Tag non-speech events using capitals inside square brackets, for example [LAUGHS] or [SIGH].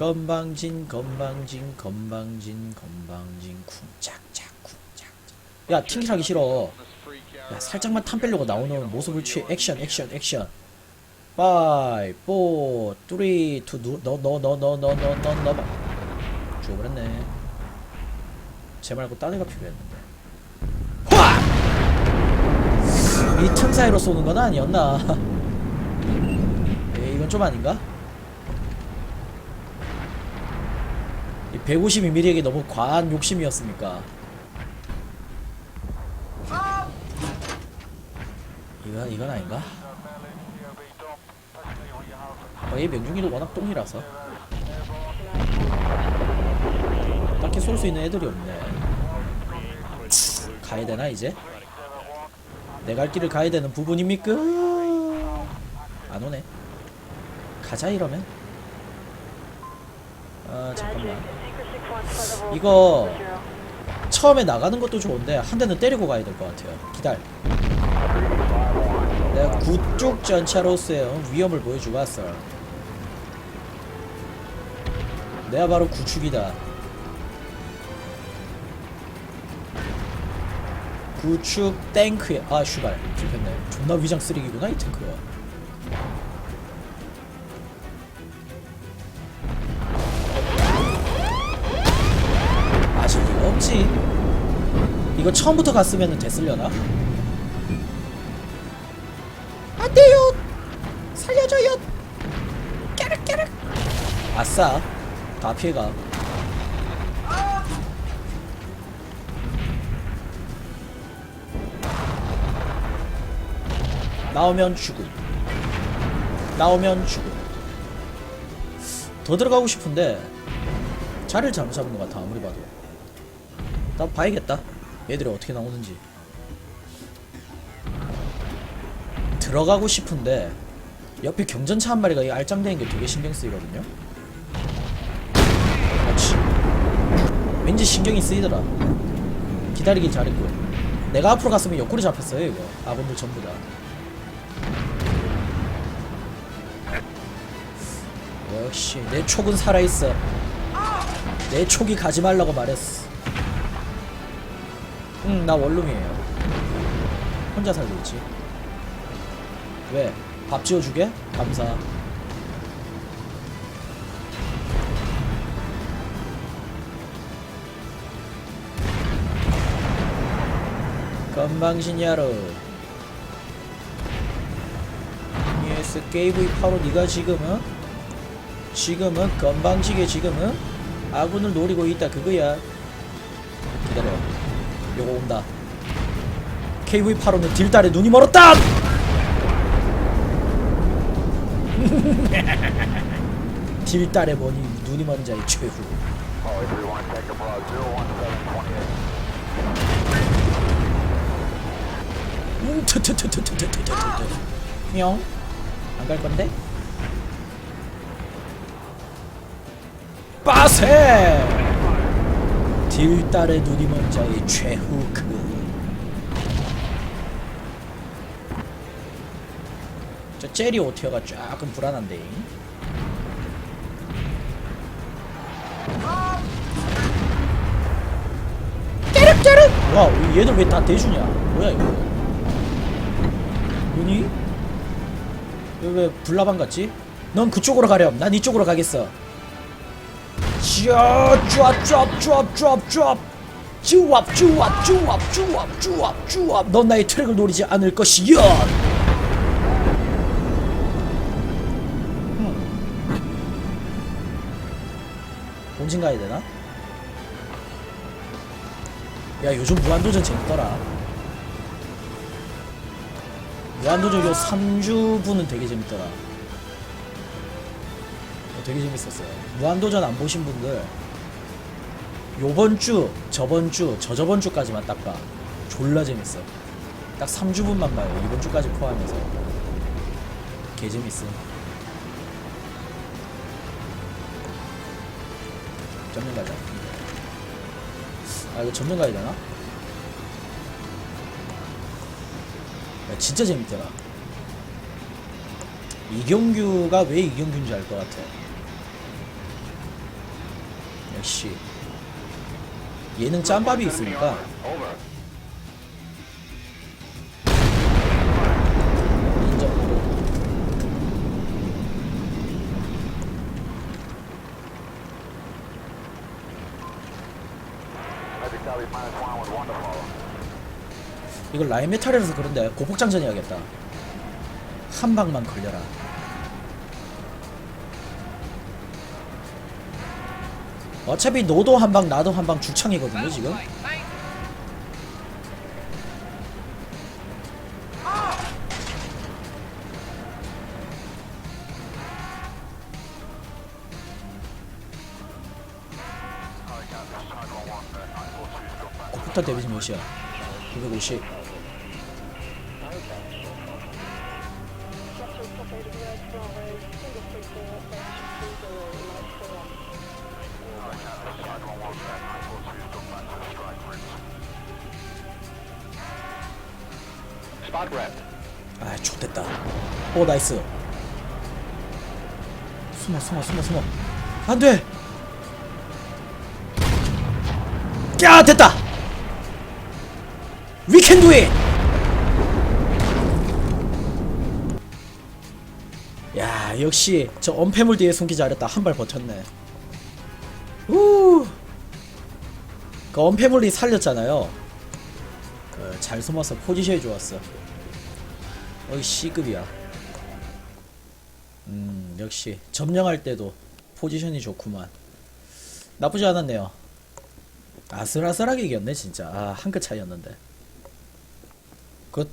건방진 건방진 건방진 건방진. 쿵짝짝 쿵짝짝. 야 튕기하기 싫어. 야 살짝만 탐 빼려고 나오는 모습을 취해. 액션 액션 액션. 5 4 3 2 너너너너너너너너. 죽어버렸네. 쟤 말고 딴 애가 필요했는데. 화! 이 틈 사이로 쏘는 건 아니었나? [LAUGHS] 에이 이건 좀 아닌가? 이 152mm에게 너무 과한 욕심이었습니까? 이건 이건 아닌가? 어, 얘 명중이도 워낙 똥이라서 딱히 쏠 수 있는 애들이 없네. 가야 되나 이제? 내 갈 길을 가야 되는 부분입니까? 안 오네. 가자 이러면. 아 잠깐만. 이거 처음에 나가는 것도 좋은데 한 대는 때리고 가야 될 것 같아요. 기다려. 내가 구쪽 전차로서의 위험을 보여주고 왔어. 내가 바로 구축이다. 구축 탱크야. 아, 슈발. 들켰네. 존나 위장 쓰레기구나, 이 탱크가. 없지. 이거 처음부터 갔으면 됐으려나? 안 돼요! 살려줘요! 깨르깨르! 아싸. 다 피해가. 나오면 죽음. 나오면 죽음. 더 들어가고 싶은데 자리를 잘못 잡은 것 같아 아무리 봐도. 나 봐야겠다. 얘들이 어떻게 나오는지. 들어가고 싶은데 옆에 경전차 한 마리가 이 알짱대는 게 되게 신경 쓰이거든요. 그렇지. 왠지 신경이 쓰이더라. 기다리긴 잘했고. 내가 앞으로 갔으면 옆구리 잡혔어요 이거. 아군들 전부 다. 역시 내 촉은 살아있어. 내 촉이 가지 말라고 말했어. 응, 나 원룸이에요. 혼자 살고 있지. 왜? 밥 지어주게? 감사. 건방진야로. 예스 게이브이 파로 네가 지금은 지금은 건방지게 지금은 아군을 노리고 있다 그거야. 기다려. 요거 온다. KV 8호는 딜달에 눈이 멀었다! [LAUGHS] 딜달에 보니 눈이 먼 자의 최후. 뿅. 안갈 건데? 빠세! 딜달에 눈이 먼 자의 최후 그. 저 젤리 오티어가 조금 불안한데. 깨륵깨륵! 와, 얘들 왜 다 대주냐? 뭐야 이거? 눈이? 왜, 왜 불나방 같지? 넌 그쪽으로 가렴. 난 이쪽으로 가겠어. 쭈압 쭈압 쭈압 쭈압 쭈압 쭈압 쭈압 쭈압 쭈압 쭈압 쭈압 쭈압 넌 나의 트랙을 노리지 않을 것이야 본진 가야 되나? 야 요즘 무한도전 재밌더라. 무한도전 요 3주분은 되게 재밌더라 되게 재밌었어요. 무한도전 안 보신 분들 요번 주, 저번 주, 저저번 주까지만 딱 봐. 졸라 재밌어. 딱 3주분만 봐요. 이번 주까지 포함해서. 개 재밌음. 전면 가자. 아 이거 전면 가야 되나? 야, 진짜 재밌더라. 이경규가 왜 이경규인지 알 것 같아. 역시 얘는 짬밥이 있으니까 이걸 라인 메탈이라서 그런데 고폭장전 해야겠다. 한 방만 걸려라. 어차피 너도 한 방, 나도 한 방 죽창이거든요, 지금. 고폭탄 데미지 몇이야? 250. 아, 좋됐다. 오, 나이스. 숨어, 숨어, 숨어, 숨어. 안 돼! 야, 됐다! We can do it! 야, 역시 저 엄폐물 뒤에 숨기 잘했다. 한 발 버텼네. 우! 그 엄폐물이 살렸잖아요. 그 잘 숨어서 포지션이 좋았어. 어이 C급이야. 음 역시 점령할 때도 포지션이 좋구만. 나쁘지 않았네요. 아슬아슬하게 이겼네 진짜. 아 한 끗 차이였는데. 굿